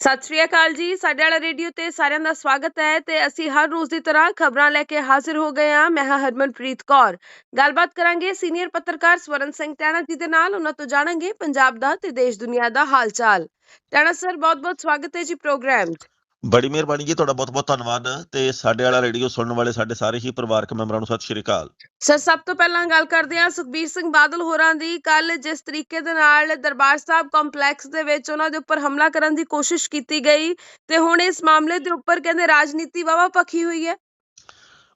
ਸਤਿ ਸ਼੍ਰੀ ਅਕਾਲ ਜੀ। ਸਾਡੇ ਵਾਲਾ ਰੇਡੀਓ ਤੇ ਸਾਰਿਆਂ ਦਾ ਸਵਾਗਤ ਹੈ ਤੇ ਅਸੀਂ ਹਰ ਰੋਜ਼ ਦੀ ਤਰ੍ਹਾਂ ਖਬਰਾਂ ਲੈ ਕੇ ਹਾਜ਼ਰ ਹੋ ਗਏ ਹਾਂ। ਮੈਂ ਹਾਂ ਹਰਮਨਪ੍ਰੀਤ ਕੌਰ। ਗੱਲਬਾਤ ਕਰਾਂਗੇ ਸੀਨੀਅਰ ਪੱਤਰਕਾਰ ਸਵਰਨ ਸਿੰਘ ਟੈਣਾ ਜੀ ਦੇ ਨਾਲ। ਉਹਨਾਂ ਤੋਂ ਜਾਣਾਂਗੇ ਪੰਜਾਬ ਦਾ ਤੇ ਦੇਸ਼ ਦੁਨੀਆ ਦਾ ਹਾਲ ਚਾਲ। ਟੈਣਾ ਸਰ, ਬਹੁਤ-ਬਹੁਤ ਸਵਾਗਤ ਹੈ ਜੀ ਪ੍ਰੋਗਰਾਮ 'ਚ। ਬੜੀ ਮਿਹਰਬਾਨੀ ਜੀ ਤੁਹਾਡਾ ਬਹੁਤ ਬਹੁਤ ਧੰਨਵਾਦ ਤੇ ਸਾਡੇ ਵਾਲਾ ਰੇਡੀਓ ਸੁਣਨ ਵਾਲੇ ਸਾਡੇ ਸਾਰੇ ਹੀ ਪਰਿਵਾਰਕ ਮੈਂਬਰਾਂ ਨੂੰ ਸਤਿ ਸ਼੍ਰੀ ਅਕਾਲ। ਸਰ ਸਭ ਤੋਂ ਪਹਿਲਾਂ ਗੱਲ ਕਰਦੇ ਹਾਂ ਸੁਖਬੀਰ ਸਿੰਘ ਬਾਦਲ ਹੋਰਾਂ ਦੀ। ਕੱਲ ਜਿਸ ਤਰੀਕੇ ਦੇ ਨਾਲ ਦਰਬਾਰ ਸਾਹਿਬ ਕੰਪਲੈਕਸ ਦੇ ਵਿੱਚ ਉਹਨਾਂ ਦੇ ਉੱਪਰ ਹਮਲਾ ਕਰਨ ਦੀ ਕੋਸ਼ਿਸ਼ ਕੀਤੀ ਗਈ ਤੇ ਹੁਣ ਇਸ ਮਾਮਲੇ ਦੇ ਉੱਪਰ ਕਹਿੰਦੇ ਰਾਜਨੀਤੀ ਵਾਵਾ ਪੱਖੀ ਹੋਈ ਹੈ।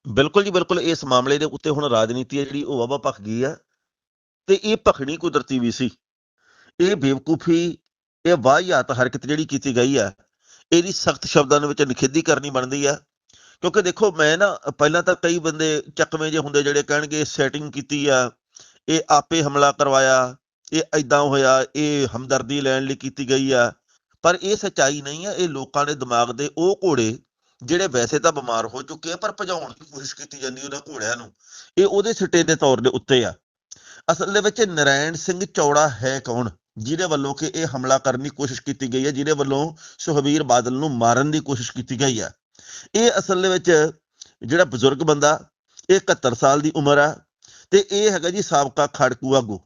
ਬਿਲਕੁਲ ਜੀ ਬਿਲਕੁਲ ਇਸ ਮਾਮਲੇ ਦੇ ਉੱਤੇ ਹੁਣ ਰਾਜਨੀਤੀ ਹੈ ਜਿਹੜੀ ਉਹ ਵਾਵਾ ਭਖ ਗਈ ਆ ਤੇ ਇਹ ਭਖਣੀ ਕੁਦਰਤੀ ਵੀ ਸੀ। ਇਹ ਬੇਵਕੂਫੀ ਇਹ ਵਾਹਿਯਾਤ ਹਰਕਤ ਜਿਹੜੀ ਕੀਤੀ ਗਈ ਆ ਇਹਦੀ ਸਖਤ ਸ਼ਬਦਾਂ ਦੇ ਵਿੱਚ ਨਿਖੇਧੀ ਕਰਨੀ ਬਣਦੀ ਆ। ਕਿਉਂਕਿ ਦੇਖੋ, ਮੈਂ ਨਾ ਪਹਿਲਾਂ ਤਾਂ ਕਈ ਬੰਦੇ ਚੱਕਵੇਂ ਜੇ ਹੁੰਦੇ ਜਿਹੜੇ ਕਹਿਣਗੇ ਸੈਟਿੰਗ ਕੀਤੀ ਆ, ਇਹ ਆਪੇ ਹਮਲਾ ਕਰਵਾਇਆ, ਇਹ ਐਦਾਂ ਹੋਇਆ, ਇਹ ਹਮਦਰਦੀ ਲੈਣ ਲਈ ਕੀਤੀ ਗਈ ਆ। ਪਰ ਇਹ ਸੱਚਾਈ ਨਹੀਂ ਆ, ਇਹ ਲੋਕਾਂ ਦੇ ਦਿਮਾਗ ਦੇ ਉਹ ਘੋੜੇ ਜਿਹੜੇ ਵੈਸੇ ਤਾਂ ਬਿਮਾਰ ਹੋ ਚੁੱਕੇ ਆ, ਪਰ ਭਜਾਉਣ ਦੀ ਕੋਸ਼ਿਸ਼ ਕੀਤੀ ਜਾਂਦੀ ਉਹਨਾਂ ਘੋੜਿਆਂ ਨੂੰ। ਇਹ ਉਹਦੇ ਸਿੱਟੇ ਦੇ ਤੌਰ ਦੇ ਉੱਤੇ ਆ। ਅਸਲ ਦੇ ਵਿੱਚ ਨਰਾਇਣ ਸਿੰਘ ਚੌੜਾ ਹੈ ਕੌਣ? ਜਿਹਦੇ ਵੱਲੋਂ ਕਿ ਇਹ ਹਮਲਾ ਕਰਨ ਦੀ ਕੋਸ਼ਿਸ਼ ਕੀਤੀ ਗਈ ਹੈ, ਜਿਹਦੇ ਵੱਲੋਂ ਸੁਖਬੀਰ ਬਾਦਲ ਨੂੰ ਮਾਰਨ ਦੀ ਕੋਸ਼ਿਸ਼ ਕੀਤੀ ਗਈ ਹੈ। ਇਹ ਅਸਲ ਦੇ ਵਿੱਚ ਜਿਹੜਾ ਬਜ਼ੁਰਗ ਬੰਦਾ, ਇਹ 71 ਸਾਲ ਦੀ ਉਮਰ ਆ ਤੇ ਇਹ ਹੈਗਾ ਜੀ ਸਾਬਕਾ ਖੜਕੂ ਆਗੂ।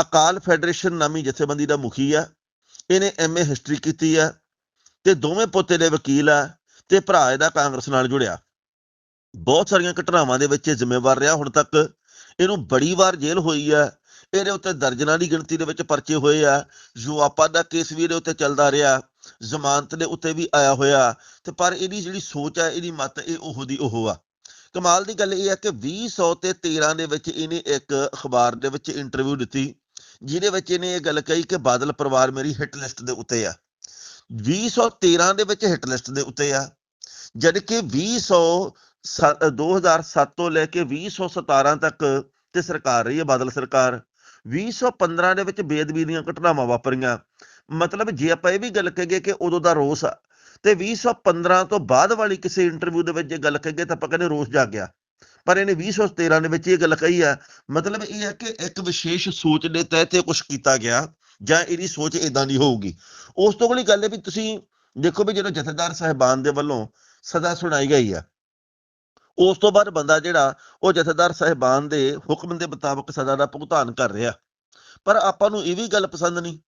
ਅਕਾਲ ਫੈਡਰੇਸ਼ਨ ਨਾਮੀ ਜਥੇਬੰਦੀ ਦਾ ਮੁਖੀ ਆ, ਇਹਨੇ ਐਮਏ ਹਿਸਟਰੀ ਕੀਤੀ ਆ ਤੇ ਦੋਵੇਂ ਪੋਤੇ ਦੇ ਵਕੀਲ ਆ ਤੇ ਭਰਾ ਇਹਦਾ ਕਾਂਗਰਸ ਨਾਲ ਜੁੜਿਆ। ਬਹੁਤ ਸਾਰੀਆਂ ਘਟਨਾਵਾਂ ਦੇ ਵਿੱਚ ਇਹ ਜ਼ਿੰਮੇਵਾਰ ਰਿਹਾ। ਹੁਣ ਤੱਕ ਇਹਨੂੰ ਬੜੀ ਵਾਰ ਜੇਲ੍ਹ ਹੋਈ ਆ ਇਹਦੇ ਉੱਤੇ ਦਰਜਨਾਂ ਦੀ ਗਿਣਤੀ ਦੇ ਵਿੱਚ ਪਰਚੇ ਹੋਏ ਆ। ਜੋ ਆਪਾਂ ਦਾ ਕੇਸ ਵੀ ਇਹਦੇ ਉੱਤੇ ਚੱਲਦਾ ਰਿਹਾ। ਜ਼ਮਾਨਤ ਦੇ ਉੱਤੇ ਵੀ ਆਇਆ ਹੋਇਆ। ਤੇ ਪਰ ਇਹਦੀ ਜਿਹੜੀ ਸੋਚ ਆ, ਇਹਦੀ ਮਤ, ਇਹ ਉਹੋ ਦੀ ਉਹ ਆ। ਕਮਾਲ ਦੀ ਗੱਲ ਇਹ ਹੈ ਕਿ 2000 ਤੇ 13 ਦੇ ਵਿੱਚ ਇਹਨੇ ਇੱਕ ਅਖਬਾਰ ਦੇ ਵਿੱਚ ਇੰਟਰਵਿਊ ਦਿੱਤੀ, ਜਿਹਦੇ ਵਿੱਚ ਇਹਨੇ ਇਹ ਗੱਲ ਕਹੀ ਕਿ ਬਾਦਲ ਪਰਿਵਾਰ ਮੇਰੀ ਹਿੱਟ ਲਿਸਟ ਦੇ ਉੱਤੇ ਆ। 2013 ਦੇ ਵਿੱਚ ਹਿੱਟ ਲਿਸਟ ਦੇ ਉੱਤੇ ਆ। ਜਦ ਕਿ 2000 2007 ਤੋਂ ਲੈ ਕੇ 2017 ਤੱਕ ਤੇ ਸਰਕਾਰ ਰਹੀ ਹੈ ਬਾਦਲ ਸਰਕਾਰ। 2015 ਦੇ ਵਿੱਚ ਬੇਅਦਬੀ ਦੀਆਂ ਘਟਨਾਵਾਂ ਵਾਪਰੀਆਂ। ਮਤਲਬ ਜੇ ਆਪਾਂ ਇਹ ਵੀ ਗੱਲ ਕਹੀਏ ਕਿ ਉਦੋਂ ਦਾ ਰੋਸ ਆ, ਤੇ 2015 ਤੋਂ ਬਾਅਦ ਵਾਲੀ ਕਿਸੇ ਇੰਟਰਵਿਊ ਦੇ ਵਿੱਚ ਜੇ ਗੱਲ ਕਹੀਏ ਤਾਂ ਆਪਾਂ ਕਹਿੰਦੇ ਰੋਸ ਜਾ ਗਿਆ। ਪਰ ਇਹਨੇ 2013 ਦੇ ਵਿੱਚ ਇਹ ਗੱਲ ਕਹੀ ਆ, ਮਤਲਬ ਇਹ ਹੈ ਕਿ ਇੱਕ ਵਿਸ਼ੇਸ਼ ਸੋਚ ਦੇ ਤਹਿਤ ਇਹ ਕੁਝ ਕੀਤਾ ਗਿਆ, ਜਾਂ ਇਹਦੀ ਸੋਚ ਇਦਾਂ ਦੀ ਹੋਊਗੀ। ਉਸ ਤੋਂ ਅਗਲੀ ਗੱਲ ਹੈ ਵੀ ਤੁਸੀਂ ਦੇਖੋ ਵੀ ਜਦੋਂ ਜਥੇਦਾਰ ਸਾਹਿਬਾਨ ਦੇ ਵੱਲੋਂ ਸਦਾ ਸੁਣਾਈ ਗਈ ਆ ਉਸ ਤੋਂ ਬਾਅਦ ਬੰਦਾ ਜਿਹੜਾ, ਉਹ ਜਥੇਦਾਰ ਸਾਹਿਬਾਨ ਦੇ ਹੁਕਮ ਦੇ ਮੁਤਾਬਕ ਸਜ਼ਾ ਦਾ ਭੁਗਤਾਨ ਕਰ ਰਿਹਾ। ਪਰ ਆਪਾਂ ਨੂੰ ਇਹ ਵੀ ਗੱਲ ਪਸੰਦ ਨਹੀਂ।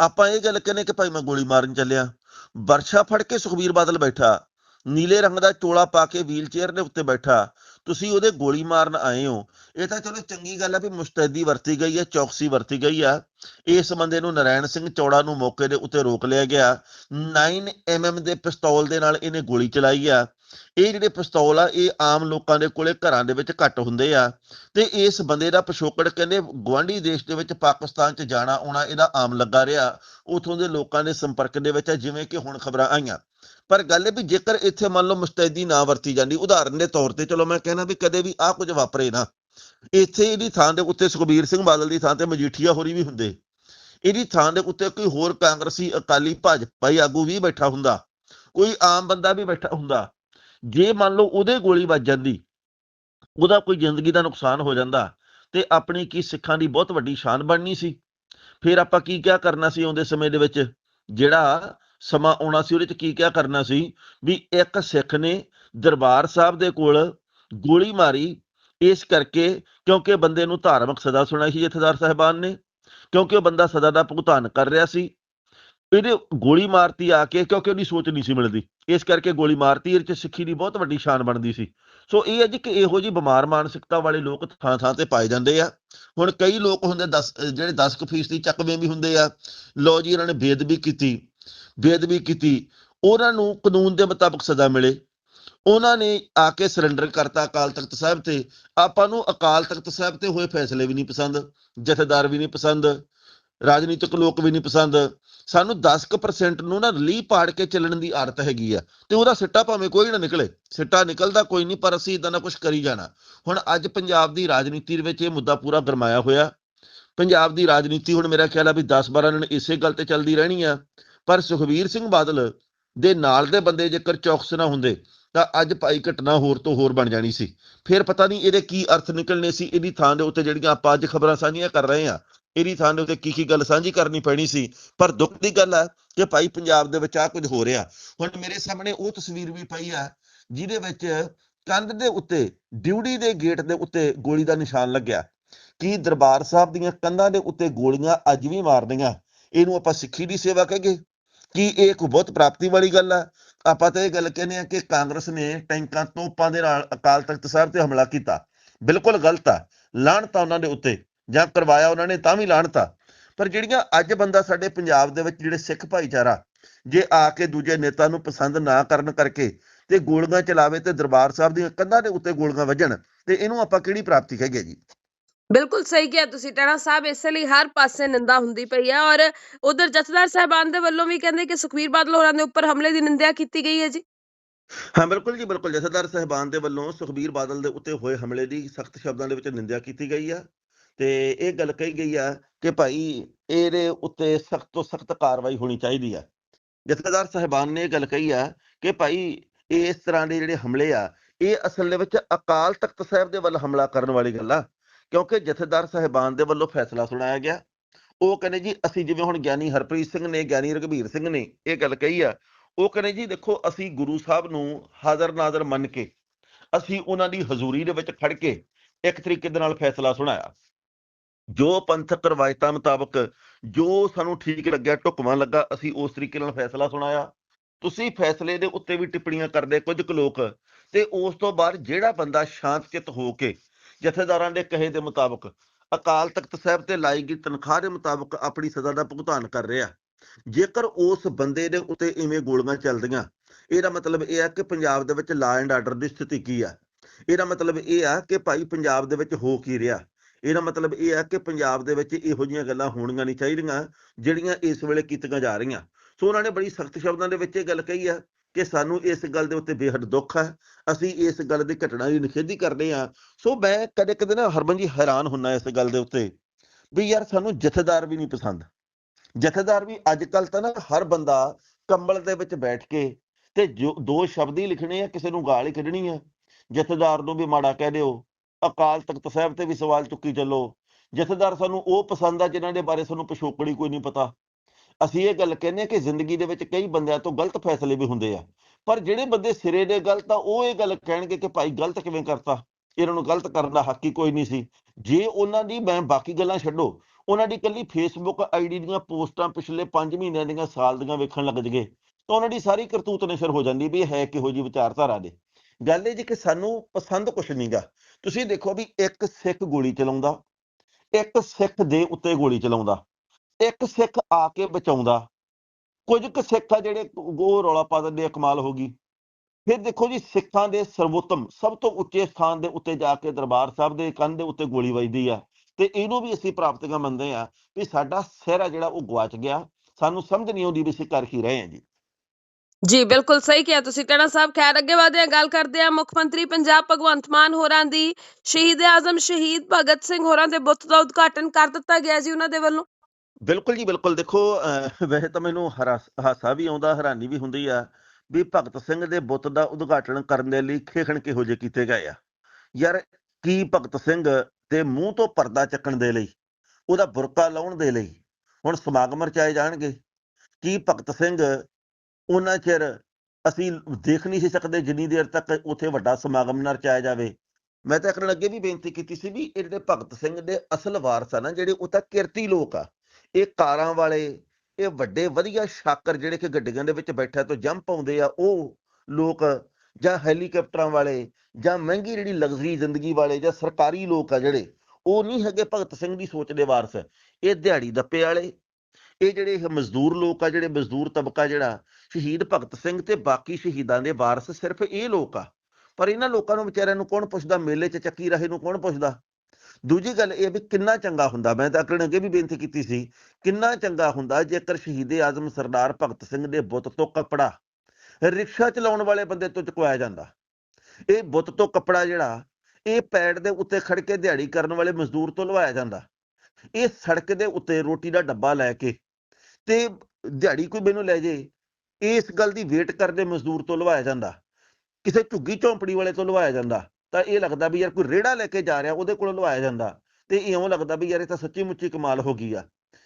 ਆਪਾਂ ਇਹ ਗੱਲ ਕਹਿੰਦੇ ਕਿ ਭਾਈ ਮੈਂ ਗੋਲੀ ਮਾਰਨ ਚੱਲਿਆ। ਵਰਸ਼ਾ ਫੜ ਕੇ ਸੁਖਬੀਰ ਬਾਦਲ ਬੈਠਾ। ਨੀਲੇ ਰੰਗ ਦਾ ਚੋਲਾ ਪਾ ਕੇ ਵੀਲਚੇਅਰ ਦੇ ਉੱਤੇ ਬੈਠਾ। ਤੁਸੀਂ ਉਹਦੇ ਗੋਲੀ ਮਾਰਨ ਆਏ ਹੋ। ਇਹ ਤਾਂ ਚਲੋ ਚੰਗੀ ਗੱਲ ਆ ਵੀ ਮੁਸਤੈਦੀ ਵਰਤੀ ਗਈ ਹੈ ਚੌਕਸੀ ਵਰਤੀ ਗਈ ਆ। ਇਸ ਬੰਦੇ ਨੂੰ ਨਰੈਣ ਸਿੰਘ ਚੌੜਾ ਨੂੰ ਮੌਕੇ ਦੇ ਉੱਤੇ ਰੋਕ ਲਿਆ ਗਿਆ। 9 mm ਦੇ ਪਿਸਤੌਲ ਦੇ ਨਾਲ ਇਹਨੇ ਗੋਲੀ ਚਲਾਈ ਆ। ਇਹ ਜਿਹੜੇ ਪਿਸਤੌਲ ਆ, ਇਹ ਆਮ ਲੋਕਾਂ ਦੇ ਕੋਲੇ ਘਰਾਂ ਦੇ ਵਿੱਚ ਘੱਟ ਹੁੰਦੇ ਆ। ਤੇ ਇਸ ਬੰਦੇ ਦਾ ਪਿਛੋਕੜ ਕਹਿੰਦੇ ਗਵਾਂਢੀ ਦੇਸ਼ ਦੇ ਵਿੱਚ ਪਾਕਿਸਤਾਨ 'ਚ ਜਾਣਾ ਆਉਣਾ, ਇਹਦਾ ਆਮ ਲੱਗਾ ਰਿਹਾ। ਉਥੋਂ ਦੇ ਲੋਕਾਂ ਦੇ ਸੰਪਰਕ ਦੇ ਵਿੱਚ ਜਿਵੇਂ ਕਿ ਹੁਣ ਖਬਰਾਂ ਆਈਆਂ। ਪਰ ਗੱਲ ਇਹ ਵੀ ਜੇਕਰ ਇੱਥੇ ਮੰਨ ਲਓ ਮੁਸਤੈਦੀ ਨਾ ਵਰਤੀ ਜਾਂਦੀ, ਉਦਾਹਰਨ ਦੇ ਤੌਰ ਤੇ ਚਲੋ ਮੈਂ ਕਹਿਣਾ ਵੀ ਕਦੇ ਵੀ ਆਹ ਕੁਝ ਵਾਪਰੇ ਨਾ। ਇੱਥੇ ਇਹਦੀ ਥਾਂ ਦੇ ਉੱਤੇ ਸੁਖਬੀਰ ਸਿੰਘ ਬਾਦਲ ਦੀ ਥਾਂ ਤੇ ਮਜੀਠੀਆ ਹੋਰੀ ਵੀ ਹੁੰਦੇ। ਇਹਦੀ ਥਾਂ ਦੇ ਉੱਤੇ ਕੋਈ ਹੋਰ ਕਾਂਗਰਸੀ ਅਕਾਲੀ ਭਾਜਪਾਈ ਆਗੂ ਵੀ ਬੈਠਾ ਹੁੰਦਾ। ਕੋਈ ਆਮ ਬੰਦਾ ਵੀ ਬੈਠਾ ਹੁੰਦਾ। ਜੇ ਮੰਨ ਲਓ ਉਹਦੇ ਗੋਲੀ ਵੱਜ ਜਾਂਦੀ, ਉਹਦਾ ਕੋਈ ਜ਼ਿੰਦਗੀ ਦਾ ਨੁਕਸਾਨ ਹੋ ਜਾਂਦਾ ਤੇ ਆਪਣੀ ਕੀ ਸਿੱਖਾਂ ਦੀ ਬਹੁਤ ਵੱਡੀ ਸ਼ਾਨ ਬਣਨੀ ਸੀ। ਫਿਰ ਆਪਾਂ ਕੀ ਕਿਆ ਕਰਨਾ ਸੀ ਆਉਂਦੇ ਸਮੇਂ ਦੇ ਵਿੱਚ? ਜਿਹੜਾ ਸਮਾਂ ਆਉਣਾ ਸੀ ਉਹਦੇ ਚ ਕੀ ਕਿਆ ਕਰਨਾ ਸੀ? ਵੀ ਇੱਕ ਸਿੱਖ ਨੇ ਦਰਬਾਰ ਸਾਹਿਬ ਦੇ ਕੋਲ ਗੋਲੀ ਮਾਰੀ, ਇਸ ਕਰਕੇ ਕਿਉਂਕਿ ਬੰਦੇ ਨੂੰ ਧਾਰਮਿਕ ਸਜ਼ਾ ਸੁਣਾਈ ਸੀ ਜਥੇਦਾਰ ਸਾਹਿਬਾਨ ਨੇ, ਕਿਉਂਕਿ ਉਹ ਬੰਦਾ ਸਜ਼ਾ ਦਾ ਭੁਗਤਾਨ ਕਰ ਰਿਹਾ ਸੀ। ਇਹਦੇ ਗੋਲੀ ਮਾਰਤੀ ਆ ਕੇ, ਕਿਉਂਕਿ ਉਹਦੀ ਸੋਚ ਨਹੀਂ ਸੀ ਮਿਲਦੀ। ਇਸ ਕਰਕੇ ਗੋਲੀ ਮਾਰਤੀ, ਇਹਦੇ ਚ ਸਿੱਖੀ ਦੀ ਬਹੁਤ ਵੱਡੀ ਸ਼ਾਨ ਬਣਦੀ ਸੀ। ਸੋ ਇਹ ਹੈ ਜੀ ਕਿ ਇਹੋ ਜੀ ਬਿਮਾਰ ਮਾਨਸਿਕਤਾ ਵਾਲੇ ਲੋਕ ਥਾਂ ਥਾਂ ਤੇ ਪਾਏ ਜਾਂਦੇ ਆ। ਹੁਣ ਕਈ ਲੋਕ ਹੁੰਦੇ 10 ਜਿਹੜੇ 10 ਫੀਸਦੀ ਚੱਕਵੇਂ ਵੀ ਹੁੰਦੇ ਆ। ਲੋ ਜੀ, ਇਹਨਾਂ ਨੇ ਬੇਦਬੀ ਕੀਤੀ ਬੇਦਬੀ ਕੀਤੀ। ਉਹਨਾਂ ਨੂੰ ਕਾਨੂੰਨ ਦੇ ਮੁਤਾਬਕ ਸਜ਼ਾ ਮਿਲੇ। ਉਹਨਾਂ ਨੇ ਆ ਕੇ ਸਰੈਂਡਰ ਕਰਤਾ ਅਕਾਲ ਤਖਤ ਸਾਹਿਬ ਤੇ। ਆਪਾਂ ਨੂੰ ਅਕਾਲ ਤਖਤ ਸਾਹਿਬ ਤੇ ਹੋਏ ਫੈਸਲੇ ਵੀ ਨਹੀਂ ਪਸੰਦ, ਜਥੇਦਾਰ ਵੀ ਨਹੀਂ ਪਸੰਦ, ਰਾਜਨੀਤਿਕ ਲੋਕ ਵੀ ਨਹੀਂ ਪਸੰਦ। ਸਾਨੂੰ 10% ਨੂੰ ਨਾ ਲੀ ਪਾੜ ਕੇ ਚੱਲਣ ਦੀ ਆਦਤ ਹੈਗੀ ਆ, ਤੇ ਉਹਦਾ ਸਿੱਟਾ ਭਾਵੇਂ ਕੋਈ ਨਾ ਨਿਕਲੇ, ਸਿੱਟਾ ਨਿਕਲਦਾ ਕੋਈ ਨਹੀਂ ਪਰ ਅਸੀਂ ਇਦਾਂ ਦਾ ਕੁਝ ਕਰੀ ਜਾਣਾ। ਹੁਣ ਅੱਜ ਪੰਜਾਬ ਦੀ ਰਾਜਨੀਤੀ ਦੇ ਵਿੱਚ ਇਹ ਮੁੱਦਾ ਪੂਰਾ ਗਰਮਾਇਆ ਹੋਇਆ। ਪੰਜਾਬ ਦੀ ਰਾਜਨੀਤੀ ਹੁਣ ਮੇਰਾ ਖਿਆਲ ਆ ਵੀ 10-12 ਦਿਨ ਇਸੇ ਗੱਲ ਤੇ ਚੱਲਦੀ ਰਹਿਣੀ ਆ, ਪਰ ਸੁਖਵੀਰ ਸਿੰਘ ਬਾਦਲ ਦੇ ਨਾਲ ਦੇ ਬੰਦੇ ਜੇਕਰ ਚੌਕਸ ਨਾ ਹੁੰਦੇ, ਤਾਂ ਅੱਜ ਭਾਈ ਘਟਨਾ ਹੋਰ ਤੋਂ ਹੋਰ ਬਣ ਜਾਣੀ ਸੀ। ਫਿਰ ਪਤਾ ਨਹੀਂ ਇਹਦੇ ਕੀ ਅਰਥ ਨਿਕਲਨੇ ਸੀ, ਇਹਦੀ ਥਾਂ ਦੇ ਉੱਤੇ ਜਿਹੜੀਆਂ ਆਪਾਂ ਅੱਜ ਖਬਰਾਂ ਸਾਂਝੀਆਂ ਕਰ ਰਹੇ ਆ ਇਹਦੀ ਥਾਂ ਦੇ ਉੱਤੇ ਕੀ ਕੀ ਗੱਲ ਸਾਂਝੀ ਕਰਨੀ ਪੈਣੀ ਸੀ? ਪਰ ਦੁੱਖ ਦੀ ਗੱਲ ਹੈ ਕਿ ਭਾਈ ਪੰਜਾਬ ਦੇ ਵਿੱਚ ਆ ਕੁਝ ਹੋ ਰਿਹਾ। ਹੁਣ ਮੇਰੇ ਸਾਹਮਣੇ ਉਹ ਤਸਵੀਰ ਵੀ ਪਈ ਆ, ਜਿਹਦੇ ਵਿੱਚ ਕੰਧ ਦੇ ਉੱਤੇ ਡਿਊਟੀ ਦੇ ਗੇਟ ਦੇ ਉੱਤੇ ਗੋਲੀ ਦਾ ਨਿਸ਼ਾਨ ਲੱਗਿਆ। ਕੀ ਦਰਬਾਰ ਸਾਹਿਬ ਦੀਆਂ ਕੰਧਾਂ ਦੇ ਉੱਤੇ ਗੋਲੀਆਂ ਅੱਜ ਵੀ ਮਾਰਦੀਆਂ ਇਹਨੂੰ ਆਪਾਂ ਸਿੱਖੀ ਦੀ ਸੇਵਾ ਕਹਾਂਗੇ ਕੀ ਇਹ ਇੱਕ ਬਹੁਤ ਪ੍ਰਾਪਤੀ ਵਾਲੀ ਗੱਲ ਆ? ਆਪਾਂ ਤਾਂ ਇਹ ਗੱਲ ਕਹਿੰਦੇ ਆ ਕਿ ਕਾਂਗਰਸ ਨੇ ਟੈਂਕਾਂ ਤੋਪਾਂ ਦੇ ਨਾਲ ਅਕਾਲ ਤਖਤ ਸਾਹਿਬ ਤੇ ਹਮਲਾ ਕੀਤਾ। ਬਿਲਕੁਲ ਗਲਤ ਆ। ਲਾਹਣਤਾ ਉਹਨਾਂ ਦੇ ਉੱਤੇ। ਜਾਂ ਕਰਵਾਇਆ ਉਹਨਾਂ ਨੇ ਤਾਂ ਵੀ ਲਾਹਣਤਾ ਪਰ ਜਿਹੜੀਆਂ ਅੱਜ ਬੰਦਾ ਸਾਡੇ ਪੰਜਾਬ ਦੇ ਵਿੱਚ ਜਿਹੜੇ ਸਿੱਖ ਭਾਈਚਾਰਾ ਜੇ ਆ ਕੇ ਦੂਜੇ ਨੇਤਾ ਨੂੰ ਪਸੰਦ ਨਾ ਕਰਨ ਕਰਕੇ ਤੇ ਗੋਲੀਆਂ ਚਲਾਵੇ ਤੇ ਦਰਬਾਰ ਸਾਹਿਬ ਦੀਆਂ ਕੰਧਾਂ ਦੇ ਉੱਤੇ ਗੋਲੀਆਂ ਵੱਜਣ ਤੇ ਇਹਨੂੰ ਆਪਾਂ ਕਿਹੜੀ ਪ੍ਰਾਪਤੀ ਕਹਾਂਗੇ ਜੀ? ਬਿਲਕੁਲ ਸਹੀ ਕਿਹਾ ਤੁਸੀਂ ਟਣਾ ਸਾਹਿਬ ਇਸੇ ਲਈ ਹਰ ਪਾਸੇ ਨਿੰਦਾ ਹੁੰਦੀ ਪਈ ਹੈ ਔਰ ਉਧਰ ਜਥੇਦਾਰ ਸਾਹਿਬਾਨ ਦੇ ਵੱਲੋਂ ਵੀ ਕਹਿੰਦੇ ਕਿ ਸੁਖਵੀਰ ਬਾਦਲ ਹੋਰਾਂ ਦੇ ਉੱਪਰ ਹਮਲੇ ਦੀ ਨਿੰਦਿਆ ਕੀਤੀ ਗਈ ਹੈ ਜੀ। ਹਾਂ ਬਿਲਕੁਲ ਜੀ ਬਿਲਕੁਲ ਜਥੇਦਾਰ ਸਹਿਬਾਨ ਦੇ ਵੱਲੋਂ ਸੁਖਬੀਰ ਬਾਦਲ ਦੇ ਉੱਤੇ ਹੋਏ ਹਮਲੇ ਦੀ ਸਖਤ ਸ਼ਬਦਾਂ ਦੇ ਵਿੱਚ ਨਿੰਦਿਆ ਕੀਤੀ ਗਈ ਆ। ਤੇ ਇਹ ਗੱਲ ਕਹੀ ਗਈ ਆ ਕਿ ਭਾਈ ਇਹਦੇ ਉੱਤੇ ਸਖਤ ਤੋਂ ਸਖਤ ਕਾਰਵਾਈ ਹੋਣੀ ਚਾਹੀਦੀ ਆ। ਜਥੇਦਾਰ ਸਹਿਬਾਨ ਨੇ ਇਹ ਗੱਲ ਕਹੀ ਆ ਕਿ ਭਾਈ ਇਸ ਤਰ੍ਹਾਂ ਦੇ ਜਿਹੜੇ ਹਮਲੇ ਆ, ਇਹ ਅਸਲ ਦੇ ਵਿੱਚ ਅਕਾਲ ਤਖਤ ਸਾਹਿਬ ਦੇ ਵੱਲ ਹਮਲਾ ਕਰਨ ਵਾਲੀ ਗੱਲ ਆ, ਕਿਉਂਕਿ ਜਥੇਦਾਰ ਸਹਿਬਾਨ ਦੇ ਵੱਲੋਂ ਫੈਸਲਾ ਸੁਣਾਇਆ ਗਿਆ। ਉਹ ਕਹਿੰਦੇ ਜੀ, ਅਸੀਂ ਜਿਵੇਂ ਹੁਣ ਗਿਆਨੀ ਹਰਪ੍ਰੀਤ ਸਿੰਘ ਨੇ, ਗਿਆਨੀ ਰਘਬੀਰ ਸਿੰਘ ਨੇ ਇਹ ਗੱਲ ਕਹੀ ਆ, ਉਹ ਕਹਿੰਦੇ ਜੀ, ਦੇਖੋ ਅਸੀਂ ਗੁਰੂ ਸਾਹਿਬ ਨੂੰ ਹਾਜ਼ਰ ਨਾਜ਼ਰ ਮੰਨ ਕੇ, ਅਸੀਂ ਉਹਨਾਂ ਦੀ ਹਜ਼ੂਰੀ ਦੇ ਵਿੱਚ ਖੜ ਕੇ ਇੱਕ ਤਰੀਕੇ ਦੇ ਨਾਲ ਫੈਸਲਾ ਸੁਣਾਇਆ। ਜੋ ਪੰਥਕ ਰਵਾਇਤਾਂ ਮੁਤਾਬਕ ਜੋ ਸਾਨੂੰ ਠੀਕ ਲੱਗਿਆ, ਢੁਕਵਾਂ ਲੱਗਾ, ਅਸੀਂ ਉਸ ਤਰੀਕੇ ਨਾਲ ਫੈਸਲਾ ਸੁਣਾਇਆ। ਤੁਸੀਂ ਫੈਸਲੇ ਦੇ ਉੱਤੇ ਵੀ ਟਿੱਪਣੀਆਂ ਕਰਦੇ ਕੁਝ ਕੁ ਲੋਕ ਤੇ ਉਸ ਤੋਂ ਬਾਅਦ ਜਿਹੜਾ ਬੰਦਾ ਸ਼ਾਂਤਚਿਤ ਹੋ ਕੇ ਜਥੇਦਾਰਾਂ ਦੇ ਕਹੇ ਦੇ ਮੁਤਾਬਕ, ਅਕਾਲ ਤਖਤ ਸਾਹਿਬ ਤੇ ਲਾਈ ਗਈ ਤਨਖਾਹ ਦੇ ਮੁਤਾਬਕ ਆਪਣੀ ਸਜ਼ਾ ਦਾ ਭੁਗਤਾਨ ਕਰ ਰਿਹਾ, ਜੇਕਰ ਉਸ ਬੰਦੇ ਦੇ ਉੱਤੇ ਇਵੇਂ ਗੋਲੀਆਂ ਚੱਲਦੀਆਂ, ਇਹਦਾ ਮਤਲਬ ਇਹ ਆ ਕਿ ਪੰਜਾਬ ਦੇ ਵਿੱਚ ਲਾ ਐਂਡ ਆਰਡਰ ਦੀ ਸਥਿਤੀ ਕੀ ਆ? ਇਹਦਾ ਮਤਲਬ ਇਹ ਆ ਕਿ ਭਾਈ ਪੰਜਾਬ ਦੇ ਵਿੱਚ ਹੋ ਕੀ ਰਿਹਾ? ਇਹਦਾ ਮਤਲਬ ਇਹ ਹੈ ਕਿ ਪੰਜਾਬ ਦੇ ਵਿੱਚ ਇਹੋ ਜਿਹੀਆਂ ਗੱਲਾਂ ਹੋਣੀਆਂ ਨਹੀਂ ਚਾਹੀਦੀਆਂ, ਜਿਹੜੀਆਂ ਇਸ ਵੇਲੇ ਕੀਤੀਆਂ ਜਾ ਰਹੀਆਂ। ਸੋ ਉਹਨਾਂ ਨੇ ਬੜੀ ਸਖਤ ਸ਼ਬਦਾਂ ਦੇ ਵਿੱਚ ਇਹ ਗੱਲ ਕਹੀ ਆ ਕਿ ਸਾਨੂੰ ਇਸ ਗੱਲ ਦੇ ਉੱਤੇ ਬੇਹੱਦ ਦੁੱਖ ਹੈ ਅਸੀਂ ਇਸ ਗੱਲ ਦੀ ਘਟਨਾ ਦੀ ਨਿਖੇਧੀ ਕਰਦੇ ਹਾਂ ਸੋ ਮੈਂ ਕਦੇ ਕਦੇ ਨਾ ਹਰਮਨ ਜੀ ਹੈਰਾਨ ਹੁੰਨਾ ਇਸ ਗੱਲ ਦੇ ਉੱਤੇ ਵੀ ਯਾਰ ਸਾਨੂੰ ਜਥੇਦਾਰ ਵੀ ਨਹੀਂ ਪਸੰਦ। ਜਥੇਦਾਰ ਵੀ ਅੱਜ ਕੱਲ ਤਾਂ ਨਾ ਹਰ ਬੰਦਾ ਕੰਬਲ ਦੇ ਵਿੱਚ ਬੈਠ ਕੇ ਤੇ ਜੋ ਦੋ ਸ਼ਬਦ ਹੀ ਲਿਖਣੇ ਆ, ਕਿਸੇ ਨੂੰ ਗਾਲ ਹੀ ਕੱਢਣੀ ਆ। ਜਥੇਦਾਰ ਨੂੰ ਵੀ ਮਾੜਾ ਕਹਿ ਦਿਓ। ਅਕਾਲ ਤਖਤ ਸਾਹਿਬ ਤੇ ਵੀ ਸਵਾਲ ਚੁੱਕੀ ਚੱਲੋ। ਜਥੇਦਾਰ ਸਾਨੂੰ ਉਹ ਪਸੰਦ ਆ ਜਿਨ੍ਹਾਂ ਦੇ ਬਾਰੇ ਸਾਨੂੰ ਪਿਛੋਕੜੀ ਕੋਈ ਨਹੀਂ ਪਤਾ। ਅਸੀਂ ਇਹ ਗੱਲ ਕਹਿੰਦੇ ਆ ਕਿ ਜ਼ਿੰਦਗੀ ਦੇ ਵਿੱਚ ਕਈ ਬੰਦਿਆਂ ਤੋਂ ਗਲਤ ਫੈਸਲੇ ਵੀ ਹੁੰਦੇ ਆ। ਪਰ ਜਿਹੜੇ ਬੰਦੇ ਸਿਰੇ ਦੇ ਗਲਤ ਆ, ਉਹ ਇਹ ਗੱਲ ਕਹਿਣਗੇ ਕਿ ਭਾਈ ਗਲਤ ਕਿਵੇਂ ਕਰਤਾ? ਇਹਨਾਂ ਨੂੰ ਗਲਤ ਕਰਨ ਦਾ ਹੱਕ ਹੀ ਕੋਈ ਨਹੀਂ ਸੀ। ਜੇ ਉਹਨਾਂ ਦੀ, ਮੈਂ ਬਾਕੀ ਗੱਲਾਂ ਛੱਡੋ। ਉਹਨਾਂ ਦੀ ਕੱਲੀ ਫੇਸਬੁੱਕ ਆਈਡੀ ਦੀਆਂ ਪੋਸਟਾਂ ਪਿਛਲੇ 5 ਮਹੀਨਿਆਂ ਦੀਆਂ, ਸਾਲ ਦੀਆਂ ਵੇਖਣ ਲੱਗ ਜਗੇ, ਤਾਂ ਉਹਨਾਂ ਦੀ ਸਾਰੀ ਕਰਤੂਤ ਨਸ਼ਰ ਹੋ ਜਾਂਦੀ ਵੀ ਇਹ ਹੈ ਕਿਹੋ ਜੀ ਵਿਚਾਰਧਾਰਾ ਦੇ ਗੱਲ ਇਹ ਜੀ ਕਿ ਸਾਨੂੰ ਪਸੰਦ ਕੁਛ ਨਹੀਂਗਾ ਤੁਸੀਂ ਦੇਖੋ ਵੀ ਇੱਕ ਸਿੱਖ ਗੋਲੀ ਚਲਾਉਂਦਾ, ਇੱਕ ਸਿੱਖ ਦੇ ਉੱਤੇ ਗੋਲੀ ਚਲਾਉਂਦਾ, ਇੱਕ ਸਿੱਖ ਆ ਕੇ ਬਚਾਉਂਦਾ। ਕੁਝ ਕੁ ਸਿੱਖ ਆ ਜਿਹੜੇ ਉਹ ਰੌਲਾ ਪਾ ਦਿੰਦੇ ਕਮਾਲ ਹੋ ਗਈ। ਫਿਰ ਦੇਖੋ ਜੀ, ਸਿੱਖਾਂ ਦੇ ਸਰਵੋਤਮ, ਸਭ ਤੋਂ ਉੱਚੇ ਸਥਾਨ ਦੇ ਉੱਤੇ ਜਾ ਕੇ ਦਰਬਾਰ ਸਾਹਿਬ ਦੇ ਕੰਨ ਦੇ ਉੱਤੇ ਗੋਲੀ ਵੱਜਦੀ ਆ। ਤੇ ਇਹਨੂੰ ਵੀ ਅਸੀਂ ਪ੍ਰਾਪਤੀਆਂ ਮੰਨਦੇ ਆ ਵੀ ਸਾਡਾ ਸਿਰ ਆ ਜਿਹੜਾ ਉਹ ਗਵਾਚ ਗਿਆ। ਸਾਨੂੰ ਸਮਝ ਨਹੀਂ ਆਉਂਦੀ ਵੀ ਅਸੀਂ ਕਰ ਕੀ ਰਹੇ ਹਾਂ ਜੀ। ਜੀ, ਬਿਲਕੁਲ ਸਹੀ ਕਿਹਾ ਤੁਸੀਂ। ਟਣਾ ਸਾਹਿਬ, ਖੈਰ, ਅੱਗੇ ਵਧਦੇ ਹਾਂ, ਗੱਲ ਕਰਦੇ ਹਾਂ ਮੁੱਖ ਮੰਤਰੀ ਪੰਜਾਬ ਭਗਵੰਤ ਮਾਨ ਹੋਰਾਂ ਦੀ। ਸ਼ਹੀਦ ਆਜ਼ਮ, ਸ਼ਹੀਦ ਭਗਤ ਸਿੰਘ ਹੋਰਾਂ ਦੇ ਬੁੱਤ ਦਾ ਉਦਘਾਟਨ ਕਰ ਦਿੱਤਾ ਗਿਆ ਜੀ ਉਹਨਾਂ ਦੇ ਵੱਲੋਂ। ਬਿਲਕੁਲ ਜੀ, ਬਿਲਕੁਲ। ਦੇਖੋ ਵੈਸੇ ਤਾਂ ਮੈਨੂੰ ਹਾਸਾ ਵੀ ਆਉਂਦਾ, ਹੈਰਾਨੀ ਵੀ ਹੁੰਦੀ ਆ ਵੀ ਭਗਤ ਸਿੰਘ ਦੇ ਬੁੱਤ ਦਾ ਉਦਘਾਟਨ ਕਰਨ ਦੇ ਲਈ ਖੇਖਣ ਕਿਹੋ ਜਿਹੇ ਕੀਤੇ ਗਏ ਆ। ਯਾਰ, ਕੀ ਭਗਤ ਸਿੰਘ ਦੇ ਮੂੰਹ ਤੋਂ ਪਰਦਾ ਚੱਕਣ ਦੇ ਲਈ, ਉਹਦਾ ਬੁਰਕਾ ਲਾਉਣ ਦੇ ਲਈ ਹੁਣ ਸਮਾਗਮ ਰਚਾਏ ਜਾਣਗੇ? ਕੀ ਭਗਤ ਸਿੰਘ ਉਹਨਾਂ ਚਿਰ ਅਸੀਂ ਦੇਖ ਨਹੀਂ ਸੀ ਸਕਦੇ ਜਿੰਨੀ ਦੇਰ ਤੱਕ ਉੱਥੇ ਵੱਡਾ ਸਮਾਗਮ ਨਾ ਰਚਾਇਆ ਜਾਵੇ। ਮੈਂ ਤਾਂ ਕਰਨ ਅੱਗੇ ਵੀ ਬੇਨਤੀ ਕੀਤੀ ਸੀ ਵੀ ਇਹ ਜਿਹੜੇ ਭਗਤ ਸਿੰਘ ਦੇ ਅਸਲ ਵਾਰਸ ਆ ਨਾ, ਜਿਹੜੇ ਉਹ ਤਾਂ ਕਿਰਤੀ ਲੋਕ ਆ। ਇਹ ਕਾਰਾਂ ਵਾਲੇ, ਇਹ ਵੱਡੇ ਵਧੀਆ ਸ਼ਾਕਰ ਜਿਹੜੇ ਕਿ ਗੱਡੀਆਂ ਦੇ ਵਿੱਚ ਬੈਠਾ ਤੋਂ ਜੰਪ ਆਉਂਦੇ ਆ, ਉਹ ਲੋਕ ਜਾਂ ਹੈਲੀਕਾਪਟਰਾਂ ਵਾਲੇ ਜਾਂ ਮਹਿੰਗੀ ਜਿਹੜੀ ਲਗਜ਼ਰੀ ਜ਼ਿੰਦਗੀ ਵਾਲੇ ਜਾਂ ਸਰਕਾਰੀ ਲੋਕ ਆ ਜਿਹੜੇ, ਉਹ ਨਹੀਂ ਹੈਗੇ ਭਗਤ ਸਿੰਘ ਦੀ ਸੋਚ ਦੇ ਵਾਰਸ। ਇਹ ਦਿਹਾੜੀ ਦੱਪੇ ਵਾਲੇ, ਇਹ ਜਿਹੜੇ ਮਜ਼ਦੂਰ ਲੋਕ ਆ, ਜਿਹੜੇ ਮਜ਼ਦੂਰ ਤਬਕਾ ਜਿਹੜਾ ਸ਼ਹੀਦ ਭਗਤ ਸਿੰਘ ਤੇ ਬਾਕੀ ਸ਼ਹੀਦਾਂ ਦੇ ਵਾਰਸ ਸਿਰਫ ਇਹ ਲੋਕ ਆ। ਪਰ ਇਹਨਾਂ ਲੋਕਾਂ ਨੂੰ ਵਿਚਾਰਿਆਂ ਨੂੰ ਕੌਣ ਪੁੱਛਦਾ? ਮੇਲੇ 'ਚ ਚੱਕੀ ਰਹੇ ਨੂੰ ਕੌਣ ਪੁੱਛਦਾ? ਦੂਜੀ ਗੱਲ ਇਹ ਵੀ ਕਿੰਨਾ ਚੰਗਾ ਹੁੰਦਾ। ਮੈਂ ਤਾਂ ਅਕਰਨ ਅੱਗੇ ਵੀ ਬੇਨਤੀ ਕੀਤੀ ਸੀ, ਕਿੰਨਾ ਚੰਗਾ ਹੁੰਦਾ ਜੇਕਰ ਸ਼ਹੀਦੇ ਆਜ਼ਮ ਸਰਦਾਰ ਭਗਤ ਸਿੰਘ ਦੇ ਬੁੱਤ ਤੋਂ ਕੱਪੜਾ ਰਿਕਸ਼ਾ ਚਲਾਉਣ ਵਾਲੇ ਬੰਦੇ ਤੋਂ ਚੁਕਵਾਇਆ ਜਾਂਦਾ। ਇਹ ਬੁੱਤ ਤੋਂ ਕੱਪੜਾ ਜਿਹੜਾ, ਇਹ ਪੈੜ ਦੇ ਉੱਤੇ ਖੜ ਕੇ ਦਿਹਾੜੀ ਕਰਨ ਵਾਲੇ ਮਜ਼ਦੂਰ ਤੋਂ ਲਵਾਇਆ ਜਾਂਦਾ। ਇਹ ਸੜਕ ਦੇ ਉੱਤੇ ਰੋਟੀ ਦਾ ਡੱਬਾ ਲੈ ਕੇ ਤੇ ਦਿਹਾੜੀ ਕੋਈ ਮੈਨੂੰ ਲੈ ਜੇ ਇਸ ਗੱਲ ਦੀ ਵੇਟ ਕਰਦੇ ਮਜ਼ਦੂਰ ਤੋਂ ਲਵਾਇਆ ਜਾਂਦਾ। ਕਿਸੇ ਝੁੱਗੀ ਝੌਂਪੜੀ ਵਾਲੇ ਤੋਂ ਲਵਾਇਆ ਜਾਂਦਾ। ਤਾਂ ਇਹ ਲੱਗਦਾ ਵੀ ਯਾਰ ਕੋਈ ਰੇੜਾ ਲੈ ਕੇ ਜਾ ਰਿਹਾ, ਉਹਦੇ ਕੋਲੋਂ ਲਵਾਇਆ ਜਾਂਦਾ। ਤੇ ਇਉਂ ਲੱਗਦਾ ਵੀ ਯਾਰ ਇਹ ਤਾਂ ਸੱਚੀ ਮੁੱਚੀ ਕਮਾਲ ਹੋ ਗਈ ਆ।